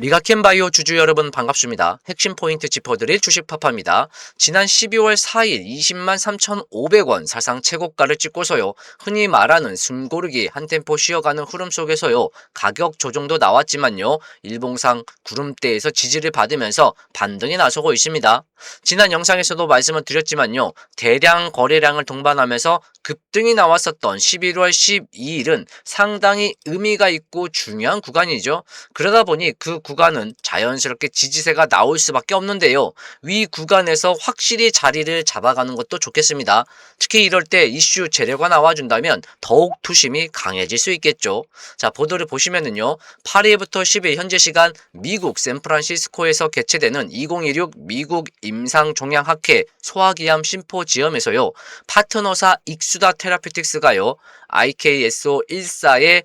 리가켄 바이오 주주 여러분 반갑습니다. 핵심 포인트 짚어드릴 주식파파입니다. 지난 12월 4일 20만 3,500원 사상 최고가를 찍고서요. 흔히 말하는 숨고르기 한 템포 쉬어가는 흐름 속에서요. 가격 조정도 나왔지만요. 일봉상 구름대에서 지지를 받으면서 반등이 나서고 있습니다. 지난 영상에서도 말씀을 드렸지만요. 대량 거래량을 동반하면서 급등이 나왔었던 11월 12일은 상당히 의미가 있고 중요한 구간이죠. 그러다 보니 그 구간은 자연스럽게 지지세가 나올 수밖에 없는데요. 위 구간에서 확실히 자리를 잡아가는 것도 좋겠습니다. 특히 이럴 때 이슈 재료가 나와준다면 더욱 투심이 강해질 수 있겠죠. 자, 보도를 보시면은요. 8일부터 10일 현재 시간 미국 샌프란시스코에서 개최되는 2016 미국 임상 종양학회 소화기암 심포지엄에서요. 파트너사 익수다 테라피틱스가요. IKSO 14의 예,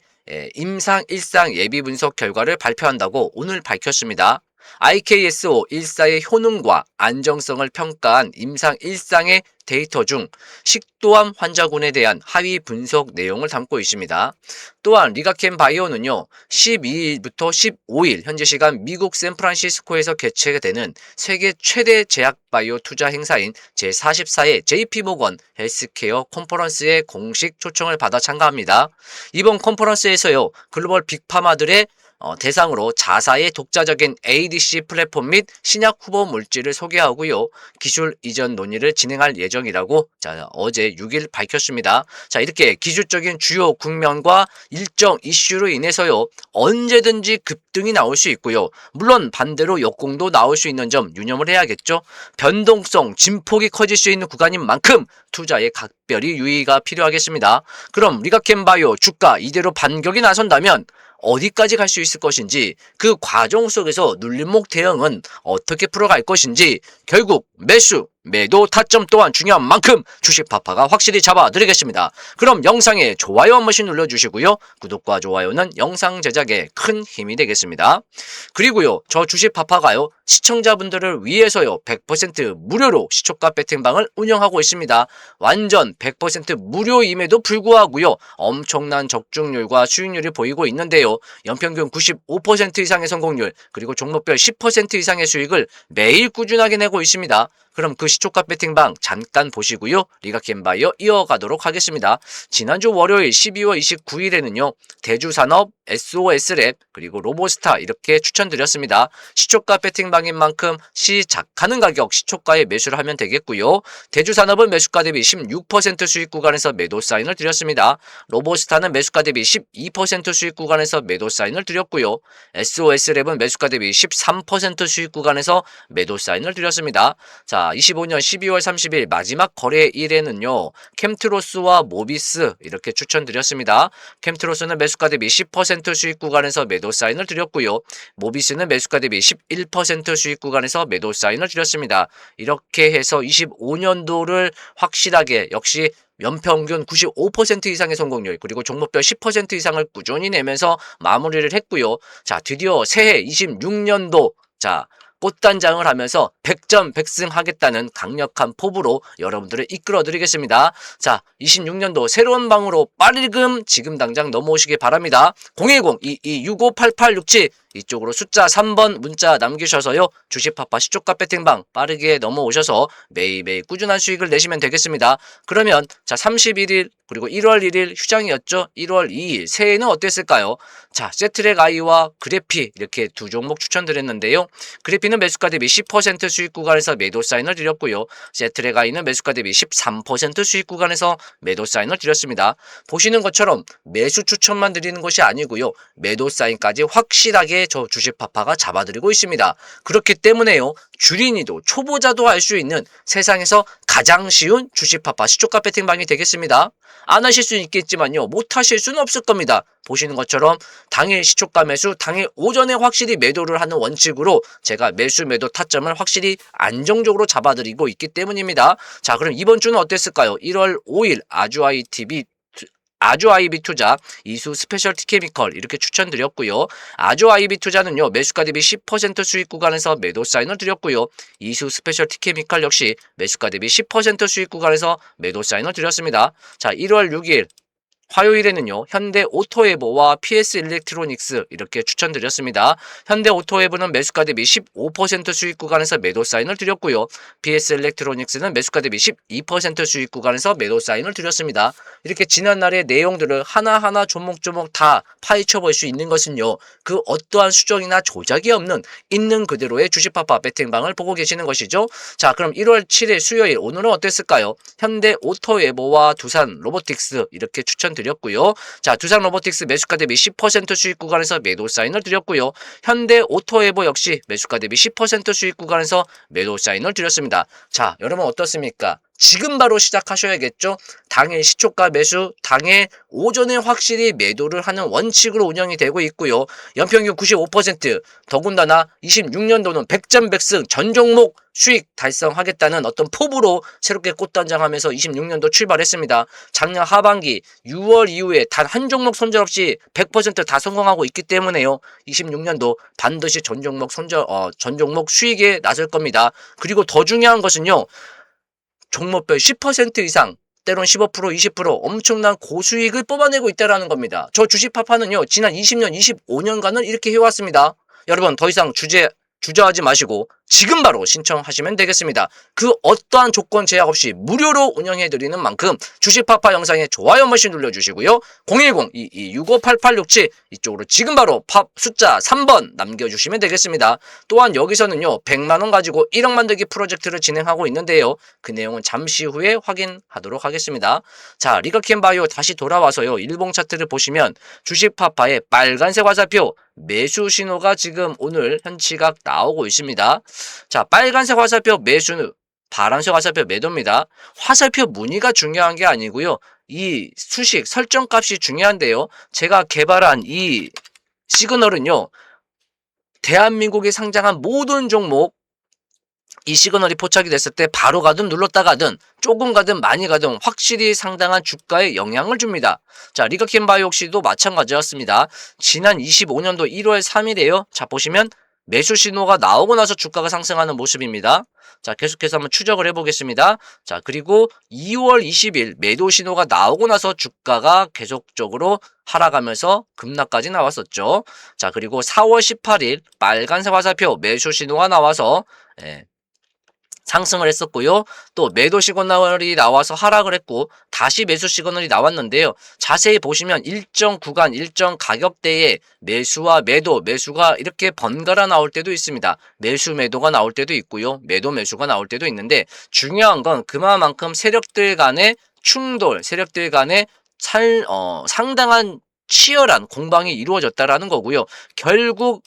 임상 일상 예비 분석 결과를 발표한다고 오늘 밝혔습니다. IKSO 14의 효능과 안정성을 평가한 임상 일상의 데이터 중 식도암 환자군에 대한 하위 분석 내용을 담고 있습니다. 또한 리가켄 바이오는요, 12일부터 15일 현재 시간 미국 샌프란시스코에서 개최가 되는 세계 최대 제약 바이오 투자 행사인 제44회 JP모건 헬스케어 컨퍼런스에 공식 초청을 받아 참가합니다. 이번 컨퍼런스에서요, 글로벌 빅파마들의 어, 대상으로 자사의 독자적인 ADC 플랫폼 및 신약 후보 물질을 소개하고요. 기술 이전 논의를 진행할 예정이라고 자, 어제 6일 밝혔습니다. 자, 이렇게 기술적인 주요 국면과 일정 이슈로 인해서요. 언제든지 급등이 나올 수 있고요. 물론 반대로 역공도 나올 수 있는 점 유념을 해야겠죠. 변동성, 진폭이 커질 수 있는 구간인 만큼 투자에 각별히 유의가 필요하겠습니다. 그럼 리가켄바이오 주가 이대로 반격이 나선다면 어디까지 갈 수 있을 것인지 그 과정 속에서 눌림목 대응은 어떻게 풀어갈 것인지 결국 매수 매도 타점 또한 중요한 만큼 주식 파파가 확실히 잡아드리겠습니다. 그럼 영상에 좋아요 한 번씩 눌러주시고요. 구독과 좋아요는 영상 제작에 큰 힘이 되겠습니다. 그리고요, 저 주식 파파가요, 시청자분들을 위해서요, 100% 무료로 시초가 배팅방을 운영하고 있습니다. 완전 100% 무료임에도 불구하고요, 엄청난 적중률과 수익률이 보이고 있는데요. 연평균 95% 이상의 성공률, 그리고 종목별 10% 이상의 수익을 매일 꾸준하게 내고 있습니다. 그럼 그 시초가 배팅방 잠깐 보시고요. 리가켄바이어 이어가도록 하겠습니다. 지난주 월요일 12월 29일에는요. 대주산업, SOS랩, 그리고 로보스타 이렇게 추천드렸습니다. 시초가 배팅방인 만큼 시작하는 가격 시초가에 매수를 하면 되겠고요. 대주산업은 매수가 대비 16% 수익 구간에서 매도 사인을 드렸습니다. 로보스타는 매수가 대비 12% 수익 구간에서 매도 사인을 드렸고요. SOS랩은 매수가 대비 13% 수익 구간에서 매도 사인을 드렸습니다. 자, 25년 12월 30일 마지막 거래일에는요. 캠트로스와 모비스 이렇게 추천드렸습니다. 캠트로스는 매수가 대비 10% 수익 구간에서 매도 사인을 드렸고요. 모비스는 매수가 대비 11% 수익 구간에서 매도 사인을 드렸습니다. 이렇게 해서 25년도를 확실하게 역시 연평균 95% 이상의 성공률 그리고 종목별 10% 이상을 꾸준히 내면서 마무리를 했고요. 자, 드디어 새해 26년도 자, 꽃단장을 하면서 100점 100승 하겠다는 강력한 포부로 여러분들을 이끌어 드리겠습니다. 자, 26년도 새로운 방으로 빠르금 지금 당장 넘어오시기 바랍니다. 010-2265-8867 이쪽으로 숫자 3번 문자 남기셔서요. 주식파파 시초가 배팅방 빠르게 넘어오셔서 매일매일 꾸준한 수익을 내시면 되겠습니다. 그러면 자 31일 그리고 1월 1일 휴장이었죠. 1월 2일 새해는 어땠을까요? 자 세트랙 아이와 그래피 이렇게 두 종목 추천드렸는데요. 그래피는 매수가 대비 10% 수익 구간에서 매도 사인을 드렸고요. 세트랙 아이는 매수가 대비 13% 수익 구간에서 매도 사인을 드렸습니다. 보시는 것처럼 매수 추천만 드리는 것이 아니고요. 매도 사인까지 확실하게 저 주식 파파가 잡아드리고 있습니다. 그렇기 때문에요. 주린이도 초보자도 할 수 있는 세상에서 가장 쉬운 주식 파파 시초가 배팅방이 되겠습니다. 안 하실 수는 있겠지만요. 못 하실 수는 없을 겁니다. 보시는 것처럼 당일 시초가 매수, 당일 오전에 확실히 매도를 하는 원칙으로 제가 매수 매도 타점을 확실히 안정적으로 잡아드리고 있기 때문입니다. 자, 그럼 이번 주는 어땠을까요? 1월 5일 아주아이 TV 아주 아이비 투자 이수 스페셜티 케미컬 이렇게 추천드렸고요. 아주 아이비 투자는요. 매수가 대비 10% 수익 구간에서 매도 사인을 드렸고요. 이수 스페셜티 케미컬 역시 매수가 대비 10% 수익 구간에서 매도 사인을 드렸습니다. 자, 1월 6일 화요일에는요, 현대 오토에버와 PS 일렉트로닉스 이렇게 추천드렸습니다. 현대 오토에버는 매수가 대비 15% 수익 구간에서 매도 사인을 드렸고요. PS 일렉트로닉스는 매수가 대비 12% 수익 구간에서 매도 사인을 드렸습니다. 이렇게 지난 날의 내용들을 하나하나 조목조목 다 파헤쳐 볼 수 있는 것은요, 그 어떠한 수정이나 조작이 없는 있는 그대로의 주식파파 배팅방을 보고 계시는 것이죠. 자, 그럼 1월 7일 수요일 오늘은 어땠을까요? 현대 오토에버와 두산 로보틱스 이렇게 추천 드렸고요. 자, 두산 로보틱스 매수가 대비 10% 수익 구간에서 매도 사인을 드렸고요. 현대 오토에버 역시 매수가 대비 10% 수익 구간에서 매도 사인을 드렸습니다. 자, 여러분 어떻습니까? 지금 바로 시작하셔야겠죠? 당일 시초가 매수, 당일 오전에 확실히 매도를 하는 원칙으로 운영이 되고 있고요. 연평균 95%, 더군다나 26년도는 100점 100승 전 종목 수익 달성하겠다는 어떤 포부로 새롭게 꽃단장하면서 26년도 출발했습니다. 작년 하반기 6월 이후에 단 한 종목 손절 없이 100%다 성공하고 있기 때문에요. 26년도 반드시 전 종목 손절, 어, 전 종목 수익에 나설 겁니다. 그리고 더 중요한 것은요. 종목별 10% 이상 때론 15% 20% 엄청난 고수익을 뽑아내고 있다라는 겁니다. 저 주식파파는요. 지난 20년 25년간을 이렇게 해왔습니다. 여러분 더 이상 주제 주저하지 마시고 지금 바로 신청하시면 되겠습니다. 그 어떠한 조건 제약 없이 무료로 운영해 드리는 만큼 주식파파 영상에 좋아요 머신 눌러주시고요. 010-2265-8867 이쪽으로 지금 바로 팝 숫자 3번 남겨주시면 되겠습니다. 또한 여기서는요 100만원 가지고 1억 만들기 프로젝트를 진행하고 있는데요. 그 내용은 잠시 후에 확인하도록 하겠습니다. 자 리가켄바이오 다시 돌아와서요 일봉 차트를 보시면 주식파파의 빨간색 화살표 매수 신호가 지금 오늘 현치각 나오고 있습니다. 자, 빨간색 화살표 매수는 파란색 화살표 매도입니다. 화살표 무늬가 중요한 게 아니고요. 이 수식 설정 값이 중요한데요. 제가 개발한 이 시그널은요. 대한민국에 상장한 모든 종목 이 시그널이 포착이 됐을 때 바로 가든 눌렀다 가든 조금 가든 많이 가든 확실히 상당한 주가에 영향을 줍니다. 자, 리가켄바이오 역시도 마찬가지였습니다. 지난 25년도 1월 3일에요. 자, 보시면 매수 신호가 나오고 나서 주가가 상승하는 모습입니다. 자, 계속해서 한번 추적을 해보겠습니다. 자, 그리고 2월 20일 매도 신호가 나오고 나서 주가가 계속적으로 하락하면서 급락까지 나왔었죠. 자, 그리고 4월 18일 빨간색 화살표 매수 신호가 나와서 예, 상승을 했었고요. 또 매도 시그널이 나와서 하락을 했고 다시 매수 시그널이 나왔는데요. 자세히 보시면 일정 구간, 일정 가격대에 매수와 매도, 매수가 이렇게 번갈아 나올 때도 있습니다. 매수 매도가 나올 때도 있고요. 매도 매수가 나올 때도 있는데 중요한 건 그만큼 세력들 간의 충돌, 세력들 간의 살, 어, 상당한 치열한 공방이 이루어졌다라는 거고요. 결국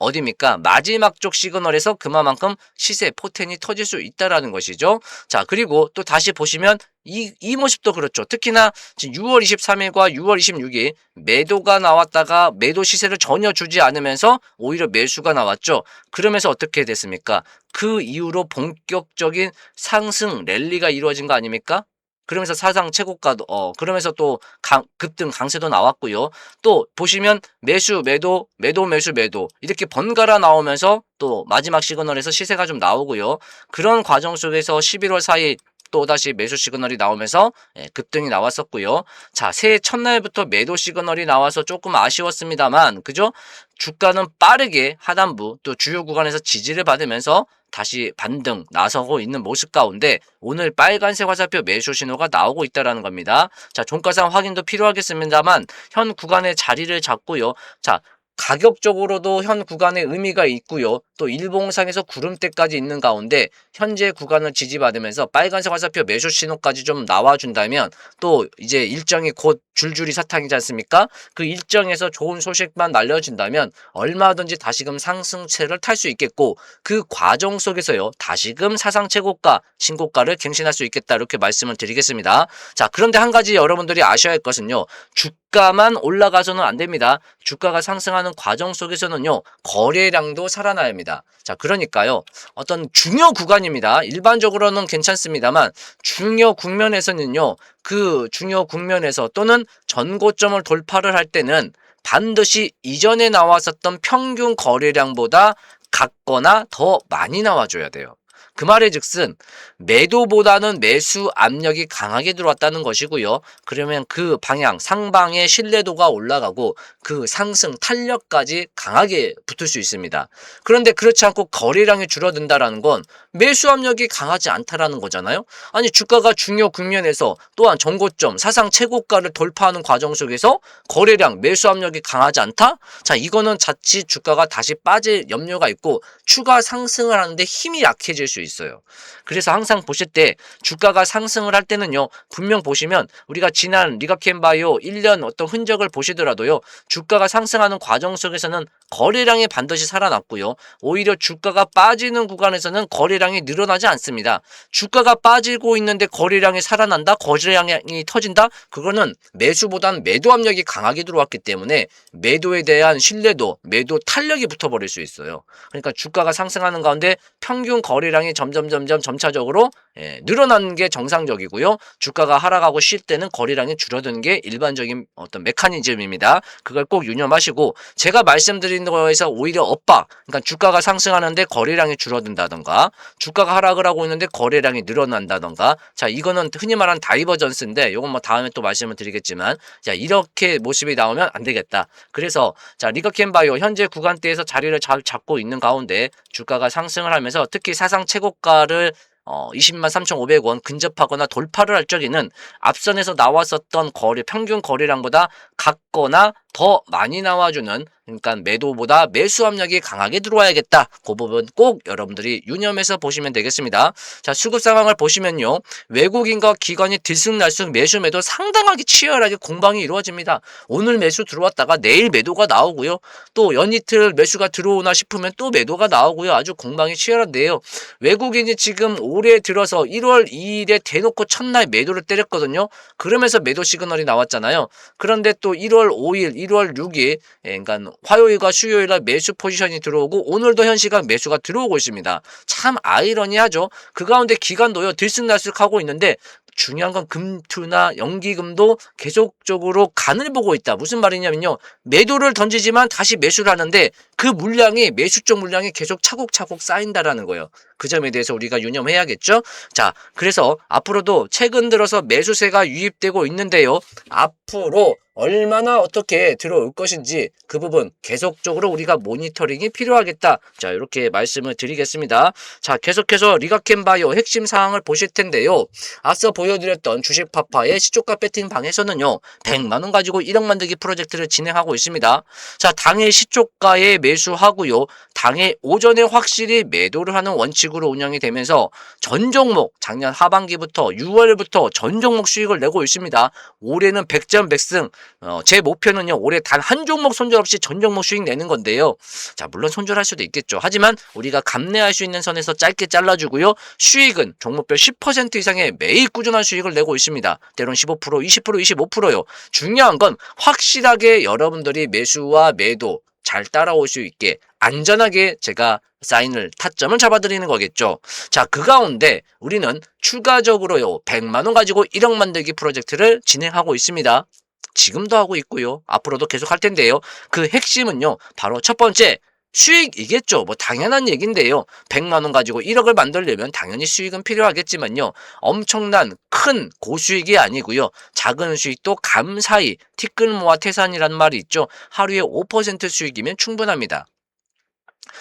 어디입니까? 마지막 쪽 시그널에서 그만큼 시세 포텐이 터질 수 있다라는 것이죠. 자, 그리고 또 다시 보시면 이, 이 모습도 그렇죠. 특히나 지금 6월 23일과 6월 26일 매도가 나왔다가 매도 시세를 전혀 주지 않으면서 오히려 매수가 나왔죠. 그러면서 어떻게 됐습니까? 그 이후로 본격적인 상승 랠리가 이루어진 거 아닙니까? 그러면서 사상 최고가도 어 그러면서 또 강, 급등 강세도 나왔고요. 또 보시면 매수 매도 매도 매수 매도 이렇게 번갈아 나오면서 또 마지막 시그널에서 시세가 좀 나오고요. 그런 과정 속에서 11월 4일 또 다시 매수 시그널이 나오면서 예, 급등이 나왔었고요. 자, 새해 첫날부터 매도 시그널이 나와서 조금 아쉬웠습니다만, 그죠? 주가는 빠르게 하단부 또 주요 구간에서 지지를 받으면서 다시 반등 나서고 있는 모습 가운데 오늘 빨간색 화살표 매수 신호가 나오고 있다라는 겁니다. 자, 종가상 확인도 필요하겠습니다만 현 구간에 자리를 잡고요. 자, 가격적으로도 현 구간에 의미가 있고요. 또 일봉상에서 구름대까지 있는 가운데 현재 구간을 지지받으면서 빨간색 화살표 매수 신호까지 좀 나와준다면 또 이제 일정이 곧 줄줄이 사탕이지 않습니까? 그 일정에서 좋은 소식만 날려준다면 얼마든지 다시금 상승세를 탈 수 있겠고 그 과정 속에서요 다시금 사상 최고가 신고가를 갱신할 수 있겠다 이렇게 말씀을 드리겠습니다. 자 그런데 한 가지 여러분들이 아셔야 할 것은요 주가만 올라가서는 안 됩니다. 주가가 상승하는 과정 속에서는요 거래량도 살아나야 합니다. 자 그러니까요 어떤 중요 구간입니다. 일반적으로는 괜찮습니다만 중요 국면에서는요 그 중요 국면에서 또는 전고점을 돌파를 할 때는 반드시 이전에 나왔었던 평균 거래량보다 같거나 더 많이 나와줘야 돼요. 그 말의 즉슨 매도보다는 매수 압력이 강하게 들어왔다는 것이고요. 그러면 그 방향 상방의 신뢰도가 올라가고 그 상승 탄력까지 강하게 붙을 수 있습니다. 그런데 그렇지 않고 거래량이 줄어든다라는 건 매수 압력이 강하지 않다라는 거잖아요. 아니 주가가 중요 국면에서 또한 정고점 사상 최고가를 돌파하는 과정 속에서 거래량 매수 압력이 강하지 않다? 자 이거는 자칫 주가가 다시 빠질 염려가 있고 추가 상승을 하는데 힘이 약해질 수 있 어요. 그래서 항상 보실 때 주가가 상승을 할 때는요 분명 보시면 우리가 지난 리가켄바이오 1년 어떤 흔적을 보시더라도요 주가가 상승하는 과정 속에서는 거래량이 반드시 살아났고요 오히려 주가가 빠지는 구간에서는 거래량이 늘어나지 않습니다. 주가가 빠지고 있는데 거래량이 살아난다, 거래량이 터진다. 그거는 매수보다는 매도 압력이 강하게 들어왔기 때문에 매도에 대한 신뢰도, 매도 탄력이 붙어버릴 수 있어요. 그러니까 주가가 상승하는 가운데 평균 거래량이 점점 점점 점차적으로 예, 늘어나는 게 정상적이고요. 주가가 하락하고 쉴 때는 거래량이 줄어드는 게 일반적인 어떤 메커니즘입니다. 그걸 꼭 유념하시고 제가 말씀드린 거에서 오히려 엇박, 그러니까 주가가 상승하는데 거래량이 줄어든다던가 주가가 하락을 하고 있는데 거래량이 늘어난다던가 자 이거는 흔히 말하는 다이버전스인데 이건 뭐 다음에 또 말씀을 드리겠지만 자 이렇게 모습이 나오면 안 되겠다. 그래서 자 리거캔바이오 현재 구간대에서 자리를 잘 잡고 있는 가운데 주가가 상승을 하면서 특히 사상 최고가를 어, 20만 3,500원 근접하거나 돌파를 할 적에는 앞선에서 나왔었던 거래 평균 거래량보다 같거나 더 많이 나와주는 그러니까 매도보다 매수 압력이 강하게 들어와야겠다. 그 부분 꼭 여러분들이 유념해서 보시면 되겠습니다. 자 수급 상황을 보시면요 외국인과 기관이 들쑥날쑥 매수 매도 상당하게 치열하게 공방이 이루어집니다. 오늘 매수 들어왔다가 내일 매도가 나오고요. 또 연이틀 매수가 들어오나 싶으면 또 매도가 나오고요. 아주 공방이 치열한데요. 외국인이 지금 올해 들어서 1월 2일에 대놓고 첫날 매도를 때렸거든요. 그러면서 매도 시그널이 나왔잖아요. 그런데 또 1월 5일, 1월 6일, 예, 그러니까 화요일과 수요일날 매수 포지션이 들어오고 오늘도 현 시각 매수가 들어오고 있습니다. 참 아이러니하죠. 그 가운데 기간도요 들쑥날쑥하고 있는데 중요한 건 금투나 연기금도 계속적으로 간을 보고 있다. 무슨 말이냐면요. 매도를 던지지만 다시 매수를 하는데 그 물량이 매수 쪽 물량이 계속 차곡차곡 쌓인다라는 거예요. 그 점에 대해서 우리가 유념해야겠죠. 자, 그래서 앞으로도 최근 들어서 매수세가 유입되고 있는데요. 앞으로 얼마나 어떻게 들어올 것인지 그 부분 계속적으로 우리가 모니터링이 필요하겠다. 자, 이렇게 말씀을 드리겠습니다. 자, 계속해서 리가켄바이오 핵심 사항을 보실 텐데요. 앞서 보여드렸던 주식 파파의 시초가 배팅 방에서는요. 100만 원 가지고 1억 만들기 프로젝트를 진행하고 있습니다. 자, 당일 시초가에 매 수하고요. 당일 오전에 확실히 매도를 하는 원칙으로 운영이 되면서 전 종목 작년 하반기부터 6월부터 전 종목 수익을 내고 있습니다. 올해는 100점 100승. 어, 제 목표는요. 올해 단 한 종목 손절 없이 전 종목 수익 내는 건데요. 자, 물론 손절할 수도 있겠죠. 하지만 우리가 감내할 수 있는 선에서 짧게 잘라주고요. 수익은 종목별 10% 이상의 매일 꾸준한 수익을 내고 있습니다. 때론 15%, 20%, 25%요. 중요한 건 확실하게 여러분들이 매수와 매도 잘 따라올 수 있게 안전하게 제가 사인을 타점을 잡아드리는 거겠죠. 자, 그 가운데 우리는 추가적으로 요, 100만 원 가지고 1억 만들기 프로젝트를 진행하고 있습니다. 지금도 하고 있고요. 앞으로도 계속 할 텐데요. 그 핵심은요, 바로 첫 번째, 수익이겠죠. 뭐 당연한 얘기인데요. 100만 원 가지고 1억을 만들려면 당연히 수익은 필요하겠지만요. 엄청난 큰 고수익이 아니고요. 작은 수익도 감사히 티끌 모아 태산이란 말이 있죠. 하루에 5% 수익이면 충분합니다.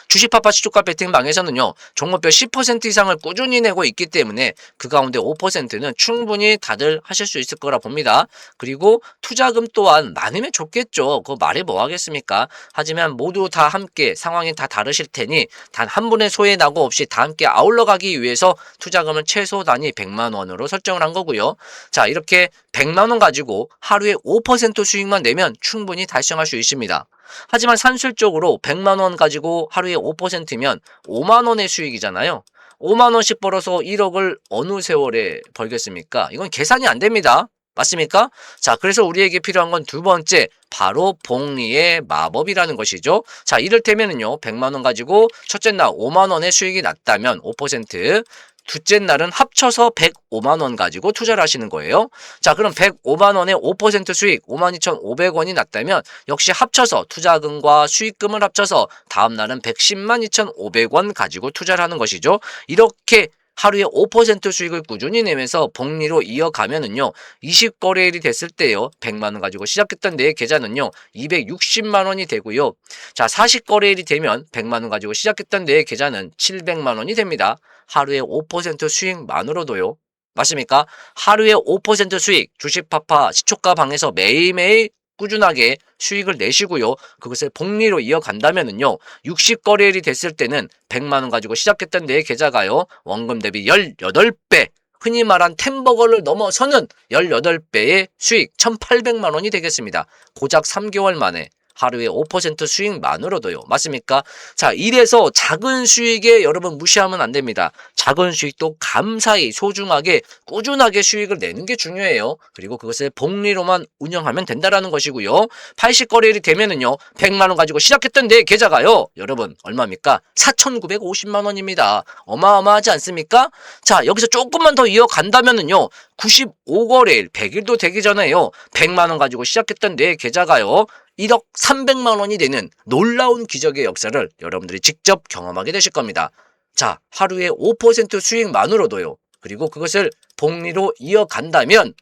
주식파파 시초가 배팅 방에서는요 종목별 10% 이상을 꾸준히 내고 있기 때문에 그 가운데 5%는 충분히 다들 하실 수 있을 거라 봅니다. 그리고 투자금 또한 많으면 좋겠죠. 그거 말이 뭐 하겠습니까? 하지만 모두 다 함께 상황이 다 다르실 테니 단 한 분의 소외 나고 없이 다 함께 아울러 가기 위해서 투자금은 최소 단위 100만 원으로 설정을 한 거고요. 자 이렇게 100만 원 가지고 하루에 5% 수익만 내면 충분히 달성할 수 있습니다. 하지만 산술적으로 100만 원 가지고 하루에 5%면 5만 원의 수익이잖아요. 5만 원씩 벌어서 1억을 어느 세월에 벌겠습니까? 이건 계산이 안 됩니다. 맞습니까? 자, 그래서 우리에게 필요한 건 두 번째, 바로 복리의 마법이라는 것이죠. 자, 이를테면은요, 100만 원 가지고 첫째 날 5만 원의 수익이 났다면 5%, 둘째 날은 합쳐서 105만 원 가지고 투자를 하시는 거예요. 자, 그럼 105만 원에 5% 수익 52,500원이 났다면 역시 합쳐서 투자금과 수익금을 합쳐서 다음 날은 110만 2,500원 가지고 투자를 하는 것이죠. 이렇게 하루에 5% 수익을 꾸준히 내면서 복리로 이어가면은요. 20거래일이 됐을 때요. 100만 원 가지고 시작했던 내 계좌는요. 260만 원이 되고요. 자, 40거래일이 되면 100만 원 가지고 시작했던 내 계좌는 700만 원이 됩니다. 하루에 5% 수익만으로도요. 맞습니까? 하루에 5% 수익 주식파파 시초가 방에서 매일매일 꾸준하게 수익을 내시고요. 그것을 복리로 이어간다면은요. 60거래일이 됐을 때는 100만 원 가지고 시작했던 내 계좌가요. 원금 대비 18배 흔히 말한 템버거를 넘어서는 18배의 수익 1,800만 원이 되겠습니다. 고작 3개월 만에 하루에 5% 수익만으로도요. 맞습니까? 자, 이래서 작은 수익에 여러분 무시하면 안 됩니다. 작은 수익도 감사히 소중하게 꾸준하게 수익을 내는 게 중요해요. 그리고 그것을 복리로만 운영하면 된다라는 것이고요. 80거래일이 되면은요. 100만 원 가지고 시작했던 내 계좌가요. 여러분 얼마입니까? 4,950만 원입니다. 어마어마하지 않습니까? 자, 여기서 조금만 더 이어간다면은요. 95거래일 100일도 되기 전에요. 100만 원 가지고 시작했던 내 계좌가요. 1억 300만 원이 되는 놀라운 기적의 역사를 여러분들이 직접 경험하게 되실 겁니다. 자, 하루에 5% 수익만으로도요. 그리고 그것을 복리로 이어간다면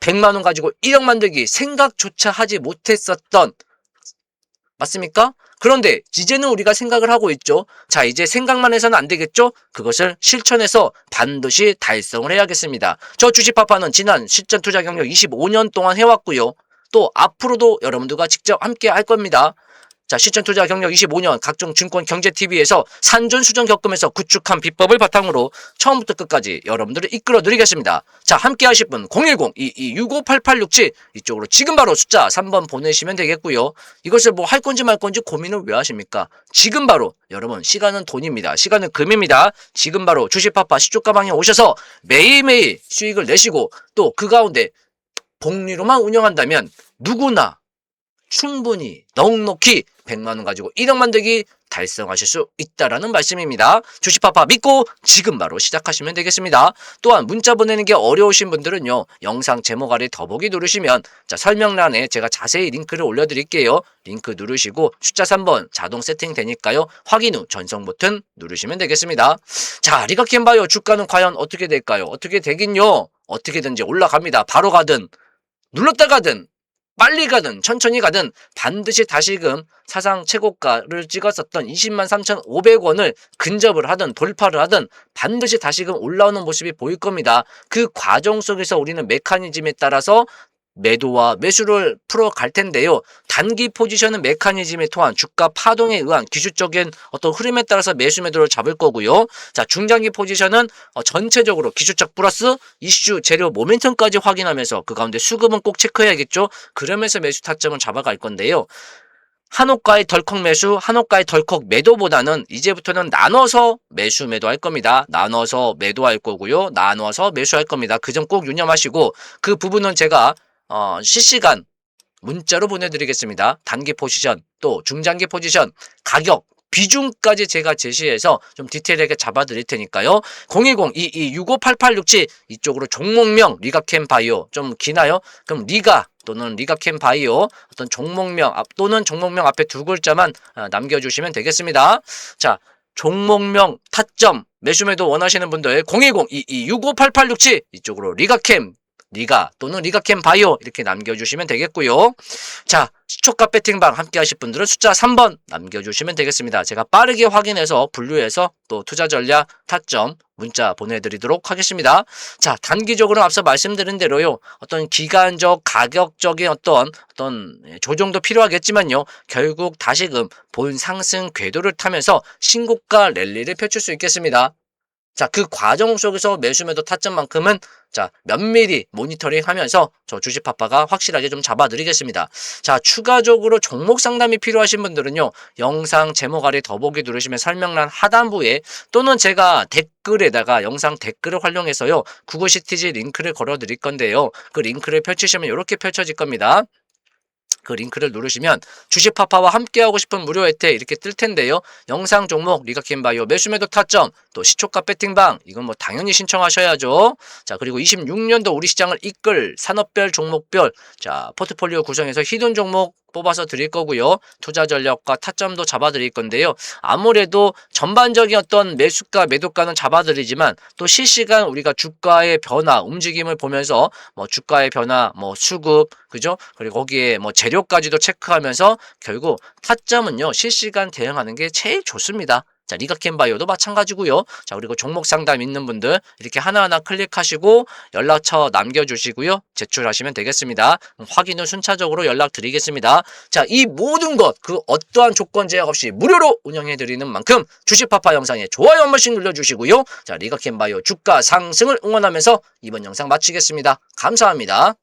100만 원 가지고 1억 만들기 생각조차 하지 못했었던 맞습니까? 그런데 이제는 우리가 생각을 하고 있죠. 자, 이제 생각만 해서는 안 되겠죠? 그것을 실천해서 반드시 달성을 해야겠습니다. 저 주식파파는 지난 실전 투자 경력 25년 동안 해왔고요. 또 앞으로도 여러분들과 직접 함께 할 겁니다. 자, 실전 투자 경력 25년 각종 증권 경제 TV에서 산전 수전 겪으면서 구축한 비법을 바탕으로 처음부터 끝까지 여러분들을 이끌어 드리겠습니다. 자, 함께 하실 분 010-2265-8867 이쪽으로 지금 바로 숫자 3번 보내시면 되겠고요. 이것을 뭐 할 건지 말 건지 고민을 왜 하십니까? 지금 바로 여러분 시간은 돈입니다. 시간은 금입니다. 지금 바로 주식파파 시쪽 가방에 오셔서 매일매일 수익을 내시고 또 그 가운데 복리로만 운영한다면 누구나 충분히 넉넉히 100만 원 가지고 1억 만들기 달성하실 수 있다라는 말씀입니다. 주식파파 믿고 지금 바로 시작하시면 되겠습니다. 또한 문자 보내는 게 어려우신 분들은요. 영상 제목 아래 더보기 누르시면 자 설명란에 제가 자세히 링크를 올려드릴게요. 링크 누르시고 숫자 3번 자동 세팅 되니까요. 확인 후 전송 버튼 누르시면 되겠습니다. 자 리가캔바이오 주가는 과연 어떻게 될까요? 어떻게 되긴요. 어떻게든지 올라갑니다. 바로 가든 눌렀다 가든 빨리 가든 천천히 가든 반드시 다시금 사상 최고가를 찍었었던 20만 3,500원을 근접을 하든 돌파를 하든 반드시 다시금 올라오는 모습이 보일 겁니다. 그 과정 속에서 우리는 메커니즘에 따라서 매도와 매수를 풀어갈 텐데요. 단기 포지션은 메커니즘에 통한 주가 파동에 의한 기술적인 어떤 흐름에 따라서 매수 매도를 잡을 거고요. 자, 중장기 포지션은 어, 전체적으로 기술적 플러스 이슈 재료 모멘텀까지 확인하면서 그 가운데 수급은 꼭 체크해야겠죠. 그러면서 매수 타점을 잡아갈 건데요. 한옥가의 덜컥 매수, 한옥가의 덜컥 매도보다는 이제부터는 나눠서 매수 매도할 겁니다. 나눠서 매도할 거고요. 나눠서 매수할 겁니다. 그 점 꼭 유념하시고 그 부분은 제가 어, 실시간 문자로 보내드리겠습니다. 단기 포지션, 또 중장기 포지션, 가격, 비중까지 제가 제시해서 좀 디테일하게 잡아드릴 테니까요. 010-2265-8867 이쪽으로 종목명 리가캠 바이오 좀 기나요? 그럼 리가 또는 리가캠 바이오 어떤 종목명 앞 또는 종목명 앞에 두 글자만 아, 남겨주시면 되겠습니다. 자, 종목명 타점 매수매도 원하시는 분들 010-2265-8867 이쪽으로 리가캠 리가 또는 리가캠 바이오 이렇게 남겨주시면 되겠고요. 자, 시초가 배팅방 함께 하실 분들은 숫자 3번 남겨주시면 되겠습니다. 제가 빠르게 확인해서 분류해서 또 투자 전략 타점 문자 보내드리도록 하겠습니다. 자, 단기적으로 앞서 말씀드린 대로요. 어떤 기간적, 가격적인 어떤 어떤 조정도 필요하겠지만요. 결국 다시금 본 상승 궤도를 타면서 신고가 랠리를 펼칠 수 있겠습니다. 자, 그 과정 속에서 매수매도 타점만큼은 자, 면밀히 모니터링 하면서 저 주식 파파가 확실하게 좀 잡아드리겠습니다. 자, 추가적으로 종목 상담이 필요하신 분들은요, 영상 제목 아래 더보기 누르시면 설명란 하단부에 또는 제가 댓글에다가 영상 댓글을 활용해서요, 구글 시티지 링크를 걸어 드릴 건데요. 그 링크를 펼치시면 이렇게 펼쳐질 겁니다. 그 링크를 누르시면 주식파파와 함께하고 싶은 무료 혜택 이렇게 뜰 텐데요. 영상 종목, 리가킴바이오, 매수매도 타점, 또 시초가 배팅방, 이건 뭐 당연히 신청하셔야죠. 자, 그리고 26년도 우리 시장을 이끌 산업별, 종목별, 자, 포트폴리오 구성에서 히든 종목 뽑아서 드릴 거고요. 투자 전략과 타점도 잡아 드릴 건데요. 아무래도 전반적인 어떤 매수가, 매도가는 잡아 드리지만 또 실시간 우리가 주가의 변화, 움직임을 보면서 뭐 주가의 변화, 뭐 수급, 그죠? 그리고 거기에 뭐 재료까지도 체크하면서 결국 타점은요, 실시간 대응하는 게 제일 좋습니다. 자, 리가캔 바이오도 마찬가지고요. 자, 그리고 종목 상담 있는 분들 이렇게 하나하나 클릭하시고 연락처 남겨주시고요. 제출하시면 되겠습니다. 그럼 확인은 순차적으로 연락드리겠습니다. 자, 이 모든 것, 그 어떠한 조건 제약 없이 무료로 운영해드리는 만큼 주식파파 영상에 좋아요 한 번씩 눌러주시고요. 자, 리가캔 바이오 주가 상승을 응원하면서 이번 영상 마치겠습니다. 감사합니다.